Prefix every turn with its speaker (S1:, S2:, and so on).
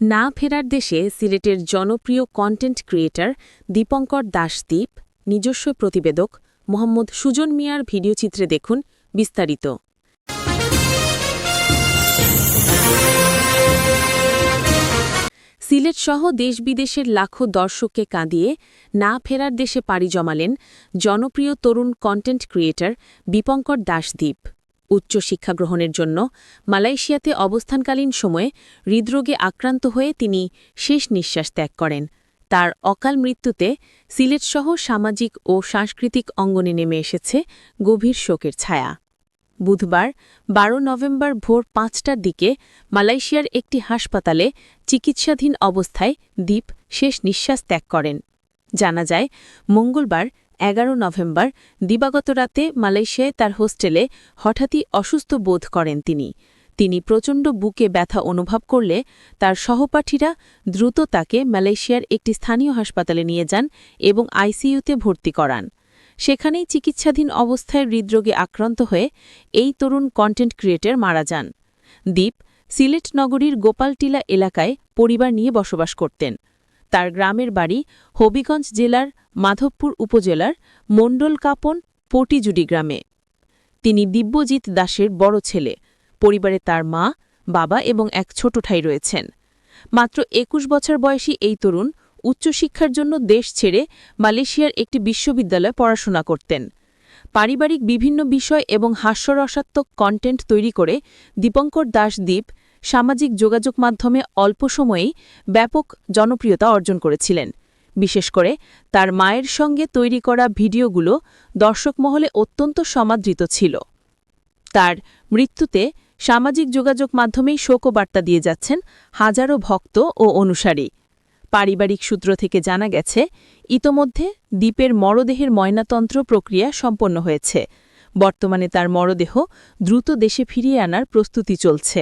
S1: না ফেরার দেশে সিলেটের জনপ্রিয় কন্টেন্ট ক্রিয়েটর দীপঙ্কর দাসদীপ নিজস্ব প্রতিবেদক মোহাম্মদ সুজন মিয়ার ভিডিওচিত্রে দেখুন বিস্তারিত। সিলেট সহ দেশ-বিদেশের লাখো দর্শককে কাঁদিয়ে না ফেরার দেশে পাড়ি জমালেন জনপ্রিয় তরুণ কন্টেন্ট ক্রিয়েটর দীপঙ্কর দাসদীপ উচ্চশিক্ষা গ্রহণের জন্য মালয়েশিয়াতে অবস্থানকালীন সময়ে হৃদরোগে আক্রান্ত হয়ে তিনি শেষ নিঃশ্বাস ত্যাগ করেন। তার অকাল মৃত্যুতে সিলেটসহ সামাজিক ও সাংস্কৃতিক অঙ্গনে নেমে এসেছে গভীর শোকের ছায়া। বুধবার, বারো নভেম্বর ভোর পাঁচটার দিকে মালয়েশিয়ার একটি হাসপাতালে চিকিৎসাধীন অবস্থায় দ্বীপ শেষ নিঃশ্বাস ত্যাগ করেন। জানা যায়, মঙ্গলবার এগারো নভেম্বর দিবাগত রাতে মালয়েশিয়ায় তার হোস্টেলে হঠাৎই অসুস্থ বোধ করেন তিনি। তিনি প্রচণ্ড বুকে ব্যথা অনুভব করলে তার সহপাঠীরা দ্রুত তাকে মালয়েশিয়ার একটি স্থানীয় হাসপাতালে নিয়ে যান এবং আইসিইউতে ভর্তি করান। সেখানেই চিকিৎসাধীন অবস্থায় হৃদরোগে আক্রান্ত হয়ে এই তরুণ কন্টেন্ট ক্রিয়েটর মারা যান। দ্বীপ সিলেট নগরীর গোপালটিলা এলাকায় পরিবার নিয়ে বসবাস করতেন। তার গ্রামের বাড়ি হবিগঞ্জ জেলার মাধবপুর উপজেলার মণ্ডল কাপন পটিজুডি গ্রামে। তিনি দিব্যজিৎ দাসের বড় ছেলে। পরিবারে তার মা, বাবা এবং এক ছোট ঠাই রয়েছেন। মাত্র একুশ বছর বয়সী এই তরুণ উচ্চশিক্ষার জন্য দেশ ছেড়ে মালয়েশিয়ার একটি বিশ্ববিদ্যালয়ে পড়াশোনা করতেন। পারিবারিক বিভিন্ন বিষয় এবং হাস্যরসাত্মক কন্টেন্ট তৈরি করে দীপঙ্কর দাস দ্বীপ সামাজিক যোগাযোগ মাধ্যমে অল্প সময়েই ব্যাপক জনপ্রিয়তা অর্জন করেছিলেন। বিশেষ করে তার মায়ের সঙ্গে তৈরি করা ভিডিওগুলো দর্শক মহলে অত্যন্ত সমাদৃত ছিল। তার মৃত্যুতে সামাজিক যোগাযোগ মাধ্যমেই শোকবার্তা দিয়ে যাচ্ছেন হাজারো ভক্ত ও অনুসারী। পারিবারিক সূত্র থেকে জানা গেছে, ইতোমধ্যে দ্বীপের মরদেহের ময়নাতন্ত্র প্রক্রিয়া সম্পন্ন হয়েছে। বর্তমানে তার মরদেহ দ্রুত দেশে ফিরিয়ে আনার প্রস্তুতি চলছে।